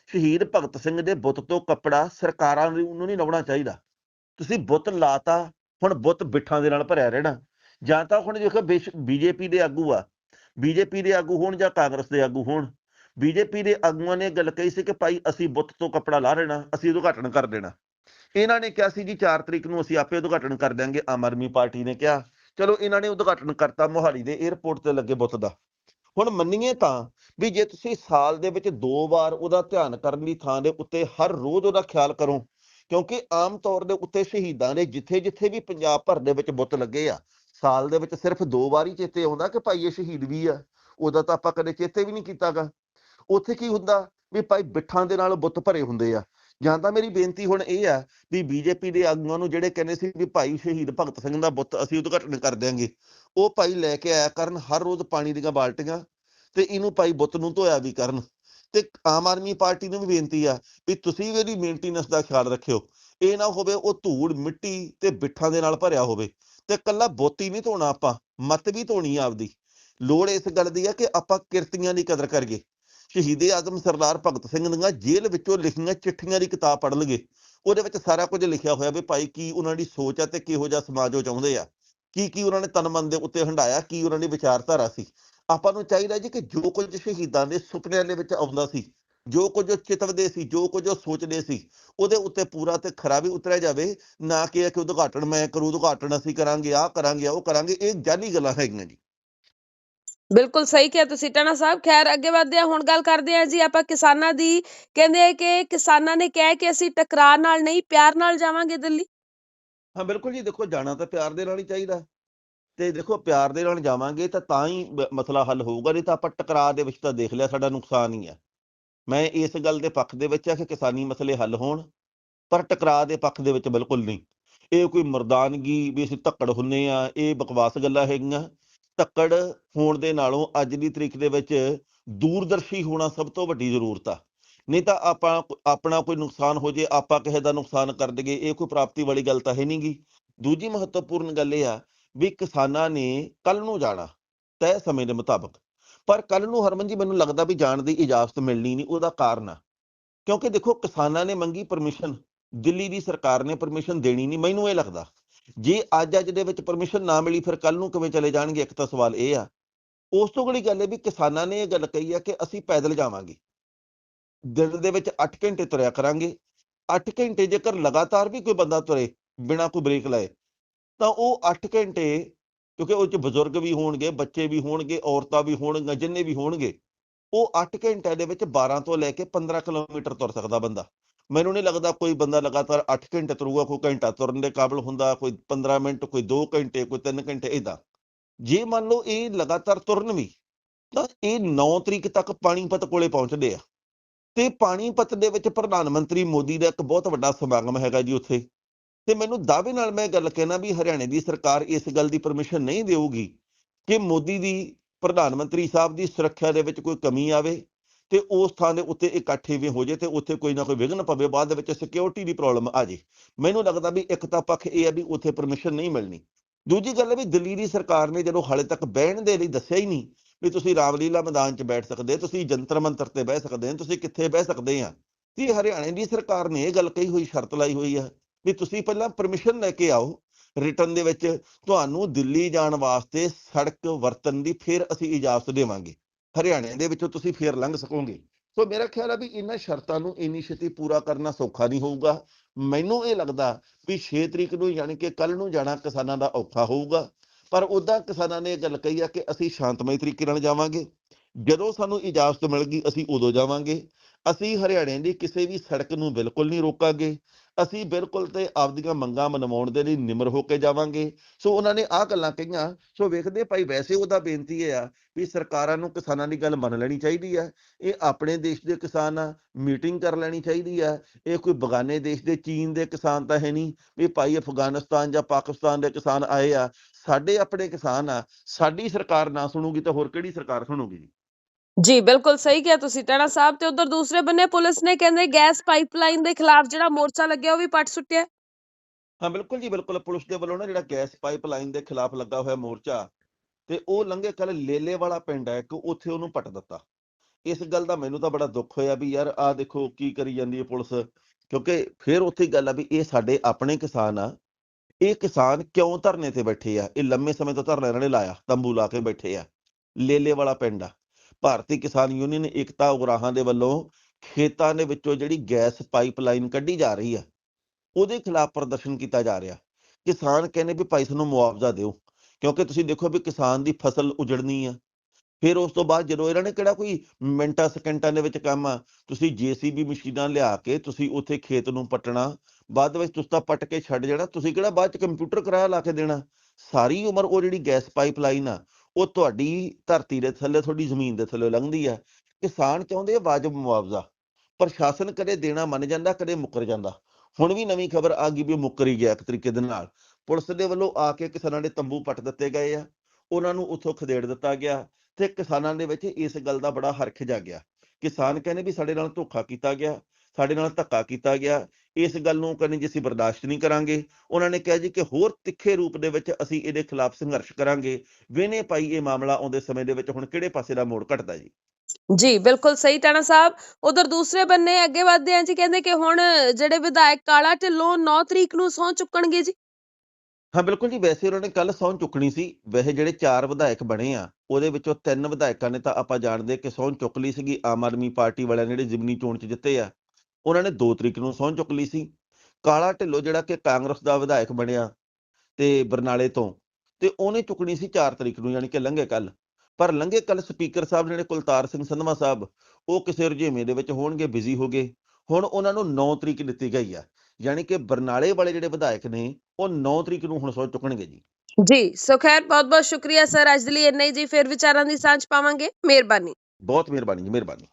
ਸ਼ਹੀਦ ਭਗਤ ਸਿੰਘ ਦੇ ਬੁੱਤ ਤੋਂ ਕੱਪੜਾ ਸਰਕਾਰਾਂ ਨੂੰ ਨਹੀਂ ਲਾਉਣਾ ਚਾਹੀਦਾ। ਤੁਸੀਂ ਬੁੱਤ ਲਾਤਾ, ਹੁਣ ਬੁੱਤ ਬਿੱਠਾਂ ਦੇ ਨਾਲ ਭਰਿਆ ਰਹਿਣਾ। ਜਾਂ ਤਾਂ ਹੁਣ ਦੇਖੋ ਬੀਜੇਪੀ ਦੇ ਆਗੂ ਆ। ਬੀਜੇਪੀ ਦੇ ਆਗੂ ਹੋਣ ਜਾਂ ਕਾਂਗਰਸ ਦੇ ਆਗੂ ਹੋਣ। ਬੀਜੇਪੀ ਦੇ ਆਗੂਆਂ ਨੇ ਗੱਲ ਕਹੀ ਸੀ ਕਿ ਭਾਈ ਅਸੀਂ ਬੁੱਤ ਤੋਂ ਕੱਪੜਾ ਲਾ ਲੈਣਾ, ਅਸੀਂ ਉਦਘਾਟਨ ਕਰ ਦੇਣਾ। ਇਹਨਾਂ ਨੇ ਕਿਹਾ ਸੀ ਜੀ 4 ਤਰੀਕ ਨੂੰ ਅਸੀਂ ਆਪੇ ਉਦਘਾਟਨ ਕਰ ਦਿਆਂਗੇ, ਆਮ ਆਦਮੀ ਪਾਰਟੀ ਨੇ ਕਿਹਾ। ਚਲੋ ਇਹਨਾਂ ਨੇ ਉਦਘਾਟਨ ਕਰਤਾ ਮੋਹਾਲੀ ਦੇ 에ਅਰਪੋਰਟ ਤੇ ਲੱਗੇ ਬੁੱਤ ਦਾ। ਹੁਣ ਮੰਨੀਏ ਤਾਂ ਵੀ ਜੇ ਤੁਸੀਂ ਸਾਲ ਦੇ ਵਿੱਚ ਦੋ ਵਾਰ ਉਹਦਾ ਧਿਆਨ ਕਰਨ ਦੀ ਥਾਂ ਦੇ ਉੱਤੇ ਹਰ ਰੋਜ਼ ਉਹਦਾ ਖਿਆਲ ਕਰੋ, ਕਿਉਂਕਿ ਆਮ ਤੌਰ ਦੇ ਉੱਤੇ ਸ਼ਹੀਦਾਂ ਦੇ ਜਿੱਥੇ ਜਿੱਥੇ ਵੀ ਪੰਜਾਬ ਭਰ ਦੇ ਵਿੱਚ ਬੁੱਤ ਲੱਗੇ ਆ, ਸਾਲ ਦੇ ਵਿੱਚ ਸਿਰਫ ਦੋ ਵਾਰ ਹੀ ਚੇਤੇ ਆਉਂਦਾ ਕਿ ਭਾਈ ਇਹ ਸ਼ਹੀਦ ਵੀ ਆ, ਉਹਦਾ ਤਾਂ ਆਪਾਂ ਕਦੇ ਚੇਤੇ ਵੀ ਨਹੀਂ ਕੀਤਾਗਾ। ਉੱਥੇ ਕੀ ਹੁੰਦਾ ਵੀ ਭਾਈ ਬਿੱਠਾਂ ਦੇ ਨਾਲ ਬੁੱਤ ਭਰੇ ਹੁੰਦੇ ਆ ਜਾਂ ਤਾਂ ਮੇਰੀ ਬੇਨਤੀ ਹੁਣ ਇਹ ਆ ਵੀ ਬੀਜੇਪੀ ਦੇ ਆਗੂਆਂ ਨੂੰ ਜਿਹੜੇ ਕਹਿੰਦੇ ਸੀ ਵੀ ਭਾਈ ਸ਼ਹੀਦ ਭਗਤ ਸਿੰਘ ਦਾ ਬੁੱਤ ਅਸੀਂ ਉਦਘਾਟਨ ਕਰ ਦਿਆਂਗੇ, ਉਹ ਭਾਈ ਲੈ ਕੇ ਆਇਆ ਕਰਨ ਹਰ ਰੋਜ਼ ਪਾਣੀ ਦੀਆਂ ਬਾਲਟੀਆਂ ਤੇ ਇਹਨੂੰ ਭਾਈ ਬੁੱਤ ਨੂੰ ਧੋਇਆ ਵੀ ਕਰਨ। ਤੇ ਆਮ ਆਦਮੀ ਪਾਰਟੀ ਨੂੰ ਵੀ ਬੇਨਤੀ ਆ ਵੀ ਤੁਸੀਂ ਵੀ ਇਹਦੀ ਮੇਨਟੇਨੈਂਸ ਦਾ ਖਿਆਲ ਰੱਖਿਓ। ਇਹ ਨਾ ਹੋਵੇ ਉਹ ਧੂੜ ਮਿੱਟੀ ਤੇ ਬਿੱਠਾਂ ਦੇ ਨਾਲ ਭਰਿਆ ਹੋਵੇ ਤੇ ਕੱਲਾ ਬੋਤੀ ਨਹੀਂ ਧੋਣਾ ਆਪਾਂ, ਮੱਤ ਵੀ ਧੋਣੀ ਆਪਦੀ। ਲੋੜ ਇਸ ਗੱਲ ਦੀ ਆ ਕਿ ਆਪਾਂ ਕਿਰਤੀਆਂ ਦੀ ਕਦਰ ਕਰੀਏ। ਸ਼ਹੀਦੇ ਆਜ਼ਮ ਸਰਦਾਰ ਭਗਤ ਸਿੰਘ ਦੀਆਂ ਜੇਲ੍ਹ ਵਿੱਚੋਂ ਲਿਖੀਆਂ ਚਿੱਠੀਆਂ ਦੀ ਕਿਤਾਬ ਪੜ੍ਹ ਲਈਏ ਉਹਦੇ ਵਿੱਚ ਸਾਰਾ ਕੁਝ ਲਿਖਿਆ ਹੋਇਆ ਵੀ ਭਾਈ ਕੀ ਉਹਨਾਂ ਦੀ ਸੋਚ ਆ ਤੇ ਕਿਹੋ ਜਿਹਾ ਸਮਾਜ ਉਹ ਚਾਹੁੰਦੇ ਆ। ਕੀ ਕੀ ਉਹਨਾਂ ਨੇ ਤਨ ਮਨ ਦੇ ਉੱਤੇ ਹੰਡਾਇਆ ਕੀ ਉਹਨਾਂ ਦੀ ਵਿਚਾਰਧਾਰਾ ਸੀ। ਆਪਾਂ ਨੂੰ ਚਾਹੀਦਾ ਜੀ ਕਿ ਜੋ ਕੁਝ ਸ਼ਹੀਦਾਂ ਦੇ ਸੁਪਨਿਆਂ ਦੇ ਵਿੱਚ ਆਉਂਦਾ ਸੀ, ਜੋ ਕੁਝ ਉਹ ਚਿਤਵਦੇ ਸੀ, ਜੋ ਕੁਝ ਉਹ ਸੋਚਦੇ ਸੀ, ਉਹਦੇ ਉੱਤੇ ਪੂਰਾ ਤੇ ਖਰਾ ਵੀ ਉਤਰਿਆ ਜਾਵੇ, ਨਾ ਕਿ ਇਹ ਕਿ ਉਦਘਾਟਨ ਮੈਂ ਕਰੂ, ਉਦਘਾਟਨ ਅਸੀਂ ਕਰਾਂਗੇ, ਆਹ ਕਰਾਂਗੇ, ਉਹ ਕਰਾਂਗੇ, ਇਹ ਜਾਲੀ ਗੱਲਾਂ ਹੈਗੀਆਂ ਜੀ। ਬਿਲਕੁਲ ਸਹੀ ਕਿਹਾ ਤੁਸੀਂ ਟਾਣਾ ਸਾਹਿਬ। ਖੈਰ, ਅੱਗੇ ਵਧਦੇ ਹਾਂ, ਹੁਣ ਗੱਲ ਕਰਦੇ ਹਾਂ ਜੀ ਆਪਾਂ ਕਿਸਾਨਾਂ ਦੀ। ਕਹਿੰਦੇ ਆ ਕਿ ਕਿਸਾਨਾਂ ਨੇ ਕਿਹਾ ਕਿ ਅਸੀਂ ਟਕਰਾਅ ਨਾਲ ਨਹੀਂ, ਪਿਆਰ ਨਾਲ ਜਾਵਾਂਗੇ ਦਿੱਲੀ? ਹਾਂ, ਬਿਲਕੁਲ ਜੀ, ਦੇਖੋ ਜਾਣਾ ਤਾਂ ਪਿਆਰ ਦੇ ਨਾਲ ਹੀ ਚਾਹੀਦਾ। ਤੇ ਦੇਖੋ, ਪਿਆਰ ਦੇ ਨਾਲ ਜਾਵਾਂਗੇ ਤਾਂ ਤਾਂ ਹੀ ਮਸਲਾ ਹੱਲ ਹੋਊਗਾ, ਨਹੀਂ ਤਾਂ ਆਪਾਂ ਟਕਰਾਅ ਦੇ ਵਿੱਚ ਤਾਂ ਦੇਖ ਲਿਆ, ਸਾਡਾ ਨੁਕਸਾਨ ਹੀ ਹੈ ਮੈਂ ਇਸ ਗੱਲ ਦੇ ਪੱਖ ਦੇ ਵਿੱਚ ਆ ਕਿ ਕਿਸਾਨੀ ਮਸਲੇ ਹੱਲ ਹੋਣ, ਪਰ ਟਕਰਾਅ ਦੇ ਪੱਖ ਦੇ ਵਿੱਚ ਬਿਲਕੁਲ ਨਹੀਂ। ਇਹ ਕੋਈ ਮਰਦਾਨਗੀ ਵੀ ਅਸੀਂ ਧੱਕੜ ਹੁੰਨੇ ਆ, ਇਹ ਬਕਵਾਸ ਗੱਲਾਂ ਹੈਗੀਆਂ। ਧੱਕੜ ਹੋਣ ਦੇ ਨਾਲੋਂ ਅੱਜ ਦੀ ਤਰੀਕ ਦੇ ਵਿੱਚ ਦੂਰਦਰਸ਼ੀ ਹੋਣਾ ਸਭ ਤੋਂ ਵੱਡੀ ਜ਼ਰੂਰਤ ਆ। ਨਹੀਂ ਤਾਂ ਆਪਾਂ ਆਪਣਾ ਕੋਈ ਨੁਕਸਾਨ ਹੋ ਜੇ, ਆਪਾਂ ਕਿਸੇ ਦਾ ਨੁਕਸਾਨ ਕਰ ਦਈਏ, ਇਹ ਕੋਈ ਪ੍ਰਾਪਤੀ ਵਾਲੀ ਗੱਲ ਤਾਂ ਹੈ ਨਹੀਂਗੀ ਦੂਜੀ ਮਹੱਤਵਪੂਰਨ ਗੱਲ ਇਹ ਆ ਵੀ ਕਿਸਾਨਾਂ ਨੇ ਕੱਲ ਨੂੰ ਜਾਣਾ ਤੈਅ ਸਮੇਂ ਦੇ ਮੁਤਾਬਕ। ਪਰ ਕੱਲ ਨੂੰ ਹਰਮਨ ਜੀ, ਮੈਨੂੰ ਲੱਗਦਾ ਵੀ ਜਾਣ ਦੀ ਇਜਾਜ਼ਤ ਮਿਲਣੀ ਨਹੀਂ, ਉਹਦਾ ਕਾਰਨ ਆ। ਕਿਉਂਕਿ ਦੇਖੋ ਕਿਸਾਨਾਂ ਨੇ ਮੰਗੀ ਪਰਮਿਸ਼ਨ ਦਿੱਲੀ ਦੀ ਸਰਕਾਰ ਨੇ ਪਰਮਿਸ਼ਨ ਦੇਣੀ ਨਹੀਂ, ਮੈਨੂੰ ਇਹ ਲੱਗਦਾ। ਜੇ ਅੱਜ ਅੱਜ ਦੇ ਵਿੱਚ ਪਰਮਿਸ਼ਨ ਨਾ ਮਿਲੀ, ਫਿਰ ਕੱਲ ਨੂੰ ਕਿਵੇਂ ਚਲੇ ਜਾਣਗੇ? ਇੱਕ ਤਾਂ ਸਵਾਲ ਇਹ ਆ। ਉਸ ਤੋਂ ਅਗਲੀ ਗੱਲ ਇਹ ਵੀ ਕਿਸਾਨਾਂ ਨੇ ਇਹ ਗੱਲ ਕਹੀ ਆ ਕਿ ਅਸੀਂ ਪੈਦਲ ਜਾਵਾਂਗੇ। ਦਿਨ ਦੇ ਵਿੱਚ 8 ਘੰਟੇ ਤੁਰਿਆ ਕਰਾਂਗੇ। 8 ਘੰਟੇ ਜੇਕਰ ਲਗਾਤਾਰ ਵੀ ਕੋਈ ਬੰਦਾ ਤੁਰੇ, ਬਿਨਾਂ ਕੋਈ ਬ੍ਰੇਕ ਲਾਏ, ਤਾਂ ਉਹ 8 ਘੰਟੇ, ਕਿਉਂਕਿ ਉਹ ਚ ਬਜ਼ੁਰਗ ਵੀ ਹੋਣਗੇ, ਬੱਚੇ ਵੀ ਹੋਣਗੇ, ਔਰਤਾਂ ਵੀ ਹੋਣਗੀਆਂ, ਜਿੰਨੇ ਵੀ ਹੋਣਗੇ, ਉਹ 8 ਘੰਟਿਆਂ ਦੇ ਵਿੱਚ 12 ਤੋਂ ਲੈ ਕੇ 15 ਕਿਲੋਮੀਟਰ ਤੁਰ ਸਕਦਾ ਬੰਦਾ। ਮੈਨੂੰ ਨਹੀਂ ਲੱਗਦਾ ਕੋਈ ਬੰਦਾ ਲਗਾਤਾਰ 8 ਘੰਟੇ ਤੁਰੂਗਾ, ਕੋਈ ਘੰਟਾ ਤੁਰਨ ਦੇ ਕਾਬਿਲ ਹੁੰਦਾ, ਕੋਈ 15 ਮਿੰਟ, ਕੋਈ 2 ਘੰਟੇ, ਕੋਈ 3 ਘੰਟੇ ਇਦਾਂ ਜੇ ਮੰਨ ਲਓ ਇਹ ਲਗਾਤਾਰ ਤੁਰਨ ਵੀ, ਤਾਂ ਇਹ 9 ਤਰੀਕ ਤੱਕ ਪਾਣੀਪਤ ਕੋਲੇ ਪਹੁੰਚਦੇ ਆ। ਤੇ ਪਾਣੀਪਤ ਦੇ ਵਿੱਚ ਪ੍ਰਧਾਨ ਮੰਤਰੀ ਮੋਦੀ ਦਾ ਇੱਕ ਬਹੁਤ ਵੱਡਾ ਸਮਾਗਮ ਹੈਗਾ ਜੀ ਉੱਥੇ। ਤੇ ਮੈਨੂੰ ਦਾਅਵੇ ਨਾਲ ਮੈਂ ਇਹ ਗੱਲ ਕਹਿਣਾ ਵੀ ਹਰਿਆਣੇ ਦੀ ਸਰਕਾਰ ਇਸ ਗੱਲ ਦੀ ਪਰਮਿਸ਼ਨ ਨਹੀਂ ਦੇਊਗੀ ਕਿ ਮੋਦੀ ਦੀ, ਪ੍ਰਧਾਨ ਮੰਤਰੀ ਸਾਹਿਬ ਦੀ ਸੁਰੱਖਿਆ ਦੇ ਵਿੱਚ ਕੋਈ ਕਮੀ ਆਵੇ। ਤੇ ਉਸ ਥਾਂ ਦੇ ਉੱਤੇ ਇਕੱਠੇ ਵੀ ਹੋ ਜੇ ਤੇ ਉੱਥੇ ਕੋਈ ਨਾ ਕੋਈ ਵਿਘਨ ਪਵੇ, ਬਾਅਦ ਦੇ ਵਿੱਚ ਸਿਕਿਉਰਿਟੀ ਦੀ ਪ੍ਰੋਬਲਮ ਆ ਜੇ। ਮੈਨੂੰ ਲੱਗਦਾ ਵੀ ਇੱਕ ਤਾਂ ਪੱਖ ਇਹ ਹੈ ਵੀ ਉੱਥੇ ਪਰਮਿਸ਼ਨ ਨਹੀਂ ਮਿਲਣੀ। ਦੂਜੀ ਗੱਲ ਹੈ ਵੀ ਦਿੱਲੀ ਦੀ ਸਰਕਾਰ ਨੇ ਜਦੋਂ ਹਾਲੇ ਤੱਕ ਬਹਿਣ ਦੇ ਲਈ ਦੱਸਿਆ ਹੀ ਨਹੀਂ ਵੀ ਤੁਸੀਂ ਰਾਮਲੀਲਾ ਮੈਦਾਨ 'ਚ ਬੈਠ ਸਕਦੇ, ਤੁਸੀਂ ਜੰਤਰ ਮੰਤਰ ਤੇ ਬਹਿ ਸਕਦੇ ਹੋ, ਤੁਸੀਂ ਕਿੱਥੇ ਬਹਿ ਸਕਦੇ ਆ? ਤੇ ਹਰਿਆਣੇ ਦੀ ਸਰਕਾਰ ਨੇ ਇਹ ਗੱਲ ਕਹੀ ਹੋਈ, ਸ਼ਰਤ ਲਾਈ ਹੋਈ ਆ ਵੀ ਤੁਸੀਂ ਪਹਿਲਾਂ ਪਰਮਿਸ਼ਨ ਲੈ ਕੇ ਆਓ ਰਿਟਰਨ ਦੇ ਵਿੱਚ ਤੁਹਾਨੂੰ ਦਿੱਲੀ ਜਾਣ ਵਾਸਤੇ ਸੜਕ ਵਰਤਨ ਦੀ ਫਿਰ ਅਸੀਂ ਇਜਾਜ਼ਤ ਦੇਵਾਂਗੇ। ਹਰਿਆਣੇ ਦੇ ਵਿੱਚੋਂ ਤੁਸੀਂ ਫੇਰ ਲੰਘ ਸਕੋਗੇ। ਸੋ ਮੇਰਾ ਖਿਆਲ ਆ ਵੀ ਇਹਨਾਂ ਸ਼ਰਤਾਂ ਨੂੰ ਇੰਨੀ ਛੇਤੀ ਪੂਰਾ ਕਰਨਾ ਸੌਖਾ ਨਹੀਂ ਹੋਊਗਾ। ਮੈਨੂੰ ਇਹ ਲੱਗਦਾ ਵੀ 6 ਤਰੀਕ ਨੂੰ ਯਾਨੀ ਕਿ ਕੱਲ ਨੂੰ ਜਾਣਾ ਕਿਸਾਨਾਂ ਦਾ ਔਖਾ ਹੋਊਗਾ। ਪਰ ਉਦਾਂ ਕਿਸਾਨਾਂ ਨੇ ਇਹ ਗੱਲ ਕਹੀ ਆ ਕਿ ਅਸੀਂ ਸ਼ਾਂਤਮਈ ਤਰੀਕੇ ਨਾਲ ਜਾਵਾਂਗੇ। ਜਦੋਂ ਸਾਨੂੰ ਇਜਾਜ਼ਤ ਮਿਲ ਗਈ, ਅਸੀਂ ਉਦੋਂ ਜਾਵਾਂਗੇ। ਅਸੀਂ ਹਰਿਆਣੇ ਦੀ ਕਿਸੇ ਵੀ ਸੜਕ ਨੂੰ ਬਿਲਕੁਲ ਨਹੀਂ ਰੋਕਾਂਗੇ। ਅਸੀਂ ਬਿਲਕੁਲ ਤੇ ਆਪਦੀਆਂ ਮੰਗਾਂ ਮਨਵਾਉਣ ਦੇ ਲਈ ਨਿਮਰ ਹੋ ਕੇ ਜਾਵਾਂਗੇ। ਸੋ ਉਹਨਾਂ ਨੇ ਆਹ ਗੱਲਾਂ ਕਹੀਆਂ। ਸੋ ਵੇਖਦੇ ਭਾਈ, ਵੈਸੇ ਉਹਦਾ ਬੇਨਤੀ ਇਹ ਆ ਵੀ ਸਰਕਾਰਾਂ ਨੂੰ ਕਿਸਾਨਾਂ ਦੀ ਗੱਲ ਮੰਨ ਲੈਣੀ ਚਾਹੀਦੀ ਆ। ਇਹ ਆਪਣੇ ਦੇਸ਼ ਦੇ ਕਿਸਾਨ ਆ, ਮੀਟਿੰਗ ਕਰ ਲੈਣੀ ਚਾਹੀਦੀ ਆ। ਇਹ ਕੋਈ ਬਗਾਨੇ ਦੇਸ਼ ਦੇ, ਚੀਨ ਦੇ ਕਿਸਾਨ ਤਾਂ ਹੈ ਨਹੀਂ ਵੀ ਭਾਈ ਅਫਗਾਨਿਸਤਾਨ ਜਾਂ ਪਾਕਿਸਤਾਨ ਦੇ ਕਿਸਾਨ ਆਏ ਆ। ਸਾਡੇ ਆਪਣੇ ਕਿਸਾਨ ਆ। ਸਾਡੀ ਸਰਕਾਰ ਨਾ ਸੁਣੂਗੀ ਤਾਂ ਹੋਰ ਕਿਹੜੀ ਸਰਕਾਰ ਸੁਣੂਗੀ? ਜੀ, ਬਿਲਕੁਲ ਸਹੀ ਕਿਹਾ ਤੁਸੀਂ, ਟਾਣਾ ਸਾਹਿਬ ਤੇ ਉਧਰ ਦੂਸਰੇ ਬੰਨੇ ਪੁਲਿਸ ਨੇ ਕਹਿੰਦੇ ਗੈਸ ਪਾਈਪਲਾਈਨ ਦੇ ਖਿਲਾਫ ਜਿਹੜਾ ਮੋਰਚਾ ਲੱਗਿਆ ਉਹ ਵੀ ਪੱਟ ਸੁੱਟਿਆ। ਹਾਂ, ਬਿਲਕੁਲ ਜੀ, ਬਿਲਕੁਲ, ਪੁਲਿਸ ਦੇ ਵੱਲੋਂ ਨਾ ਜਿਹੜਾ ਗੈਸ ਪਾਈਪਲਾਈਨ ਦੇ ਖਿਲਾਫ ਲੱਗਾ ਹੋਇਆ ਮੋਰਚਾ ਤੇ ਉਹ ਲੰਘੇ ਕੱਲ ਲੇਲੇ ਵਾਲਾ ਪਿੰਡ ਹੈ ਕਿ ਉੱਥੇ ਉਹਨੂੰ ਪਟ ਦਿੱਤਾ। ਇਸ ਗੱਲ ਦਾ ਮੈਨੂੰ ਤਾਂ ਬੜਾ ਦੁੱਖ ਹੋਇਆ ਵੀ ਯਾਰ, ਆਹ ਦੇਖੋ ਕੀ ਕਰੀ ਜਾਂਦੀ ਹੈ ਪੁਲਿਸ, ਕਿਉਂਕਿ ਫਿਰ ਉੱਥੇ ਗੱਲ ਆ ਵੀ ਇਹ ਸਾਡੇ ਆਪਣੇ ਕਿਸਾਨ ਆ, ਇਹ ਕਿਸਾਨ ਕਿਉਂ ਧਰਨੇ ਤੇ ਬੈਠੇ ਆ? ਇਹ ਲੰਮੇ ਸਮੇਂ ਤੋਂ ਧਰਨਾ ਇਹਨਾਂ ਨੇ ਲਾਇਆ, ਤੰਬੂ ਲਾ ਕੇ ਬੈਠੇ ਆ। ਲੇਲੇ ਵਾਲਾ ਪਿੰਡ ਆ। ਭਾਰਤੀ ਕਿਸਾਨ ਯੂਨੀਅਨ ਏਕਤਾ ਉਗਰਾਹਾਂ ਦੇ ਵੱਲੋਂ ਖੇਤਾਂ ਦੇ ਵਿੱਚੋਂ ਜਿਹੜੀ ਗੈਸ ਪਾਈਪਲਾਈਨ ਕੱਢੀ ਜਾ ਰਹੀ ਆ, ਉਹਦੇ ਖਿਲਾਫ ਪ੍ਰਦਰਸ਼ਨ ਕੀਤਾ ਜਾ ਰਿਹਾ। ਕਿਸਾਨ ਕਹਿੰਦੇ ਵੀ ਭਾਈ ਸਾਨੂੰ ਮੁਆਵਜ਼ਾ ਦਿਓ, ਕਿਉਂਕਿ ਤੁਸੀਂ ਦੇਖੋ ਵੀ ਕਿਸਾਨ ਦੀ ਫਸਲ ਉਜੜਨੀ ਆ। ਫਿਰ ਉਸ ਤੋਂ ਬਾਅਦ ਜਦੋਂ ਇਹਨਾਂ ਨੇ ਕਿਹੜਾ ਕੋਈ ਮਿੰਟਾਂ ਸਕਿੰਟਾਂ ਦੇ ਵਿੱਚ ਕੰਮ ਆ, ਤੁਸੀਂ ਜੀਸੀਬੀ ਮਸ਼ੀਨਾਂ ਲਿਆ ਕੇ ਤੁਸੀਂ ਉੱਥੇ ਖੇਤ ਨੂੰ ਪੱਟਣਾ, ਬਾਅਦ ਵਿੱਚ ਤੁਸੀਂ ਤਾਂ ਪੱਟ ਕੇ ਛੱਡ ਜਾਣਾ, ਤੁਸੀਂ ਕਿਹੜਾ ਬਾਅਦ ਚ ਕੰਪਿਊਟਰ ਕਿਰਾਇਆ ਲਾ ਕੇ ਦੇਣਾ। ਸਾਰੀ ਉਮਰ ਉਹ ਜਿਹੜੀ ਗੈਸ ਪਾਈਪਲਾਈਨ ਆ ਉਹ ਤੁਹਾਡੀ ਧਰਤੀ ਦੇ ਥੱਲੇ, ਤੁਹਾਡੀ ਜ਼ਮੀਨ ਦੇ ਥੱਲੇ ਲੰਘਦੀ ਆ ਕਿਸਾਨ ਚਾਹੁੰਦੇ ਆ ਵਾਜਬ ਮੁਆਵਜ਼ਾ। ਪ੍ਰਸ਼ਾਸਨ ਕਦੇ ਦੇਣਾ ਮੰਨ ਜਾਂਦਾ, ਕਦੇ ਮੁੱਕਰ ਜਾਂਦਾ। ਹੁਣ ਵੀ ਨਵੀਂ ਖਬਰ ਆ ਗਈ ਵੀ ਉਹ ਮੁੱਕਰ ਹੀ ਗਿਆ ਇੱਕ ਤਰੀਕੇ ਦੇ ਨਾਲ। ਪੁਲਿਸ ਦੇ ਵੱਲੋਂ ਆ ਕੇ ਕਿਸਾਨਾਂ ਦੇ ਤੰਬੂ ਪੱਟ ਦਿੱਤੇ ਗਏ ਆ। ਉਹਨਾਂ ਨੂੰ ਉੱਥੋਂ ਖਦੇੜ ਦਿੱਤਾ ਗਿਆ ਤੇ ਕਿਸਾਨਾਂ ਦੇ ਵਿੱਚ ਇਸ ਗੱਲ ਦਾ ਬੜਾ ਹਰਖ ਜਾ ਗਿਆ ਕਿਸਾਨ ਕਹਿੰਦੇ ਵੀ ਸਾਡੇ ਨਾਲ ਧੋਖਾ ਕੀਤਾ ਗਿਆ, ਸਾਡੇ ਨਾਲ ਧੱਕਾ ਕੀਤਾ ਗਿਆ। ਇਸ ਗੱਲ ਨੂੰ ਕਹਿੰਦੇ ਜੀ ਅਸੀਂ ਬਰਦਾਸ਼ਤ ਨਹੀਂ ਕਰਾਂਗੇ। ਉਹਨਾਂ ਨੇ ਕਿਹਾ ਜੀ ਕਿ ਹੋਰ ਤਿੱਖੇ ਰੂਪ ਦੇ ਵਿੱਚ ਅਸੀਂ ਇਹਦੇ ਖਿਲਾਫ ਸੰਘਰਸ਼ ਕਰਾਂਗੇ। ਵੇਨੇ ਪਾਈ ਇਹ ਮਾਮਲਾ ਆਉਂਦੇ ਸਮੇਂ ਦੇ ਵਿੱਚ ਹੁਣ ਕਿਹੜੇ ਪਾਸੇ ਦਾ ਮੋੜ ਘਟਦਾ ਜੀ? ਜੀ ਬਿਲਕੁਲ ਸਹੀ ਟਾਣਾ ਸਾਹਿਬ। ਉਧਰ ਦੂਸਰੇ ਬੰਨੇ ਅੱਗੇ ਵਧਦੇ ਆਂ ਜੀ ਕਹਿੰਦੇ ਕਿ ਹੁਣ ਜਿਹੜੇ ਵਿਧਾਇਕ ਕਾਲਾ ਢਿੱਲੋਂ 9 ਤਰੀਕ ਨੂੰ ਸਹੁੰ ਚੁੱਕਣਗੇ ਜੀ। ਹਾਂ ਬਿਲਕੁਲ ਜੀ ਵੈਸੇ ਉਹਨਾਂ ਨੇ ਕੱਲ ਸਹੁੰ ਚੁੱਕਣੀ ਸੀ। ਵੈਸੇ ਜਿਹੜੇ ਚਾਰ ਵਿਧਾਇਕ ਬਣੇ ਆ ਉਹਦੇ ਵਿੱਚੋਂ ਤਿੰਨ ਵਿਧਾਇਕਾਂ ਨੇ ਤਾਂ ਆਪਾਂ ਜਾਣਦੇ ਕਿ ਸਹੁੰ ਚੁੱਕ ਲਈ ਸੀਗੀ ਆਮ ਆਦਮੀ ਪਾਰਟੀ ਵਾਲਿਆਂ ਨੇ ਜਿਹੜੇ ਜ਼ਿਮਨੀ ਚੋਣ 'ਚ ਜਿੱਤੇ ਆ। ਉਹਨਾਂ ਨੇ 2 ਤਰੀਕ ਨੂੰ ਸਹੁੰ ਚੁੱਕ ਲਈ ਸੀ। ਕਾਲਾ ਢਿੱਲੋਂ ਜਿਹੜਾ ਕਿ ਕਾਂਗਰਸ ਦਾ ਵਿਧਾਇਕ ਬਣਿਆ ਤੇ ਬਰਨਾਲੇ ਤੋਂ ਤੇ ਉਹਨੇ ਚੁੱਕਣੀ ਸੀ 4 ਤਰੀਕ ਨੂੰ ਯਾਨੀ ਕਿ ਲੰਘੇ ਕੱਲ ਪਰ ਲੰਘੇ ਕੱਲ ਸਪੀਕਰ ਸਾਹਿਬ ਜਿਹੜੇ ਕੁਲਤਾਰ ਸਿੰਘ ਸੰਧਵਾ ਸਾਹਿਬ ਉਹ ਕਿਸੇ ਰੁਝੇਵੇਂ ਦੇ ਵਿੱਚ ਹੋਣਗੇ ਬਿਜ਼ੀ ਹੋ ਗਏ। ਹੁਣ ਉਹਨਾਂ ਨੂੰ 9 ਤਰੀਕ ਦਿੱਤੀ ਗਈ ਆ ਯਾਨੀ ਕਿ ਬਰਨਾਲੇ ਵਾਲੇ ਜਿਹੜੇ ਵਿਧਾਇਕ ਨੇ ਉਹ 9 ਤਰੀਕ ਨੂੰ ਹੁਣ ਸਹੁੰ ਚੁੱਕਣਗੇ ਜੀ। ਜੀ ਸੋ ਖੈਰ ਬਹੁਤ ਬਹੁਤ ਸ਼ੁਕਰੀਆ ਸਰ। ਅੱਜ ਦੇ ਲਈ ਇੰਨਾ ਹੀ ਜੀ ਫਿਰ ਵਿਚਾਰਾਂ ਦੀ ਸਾਂਝ ਪਾਵਾਂਗੇ। ਮਿਹਰਬਾਨੀ। ਬਹੁਤ ਮਿਹਰਬਾਨੀ ਜੀ ਮਿਹਰਬਾਨੀ।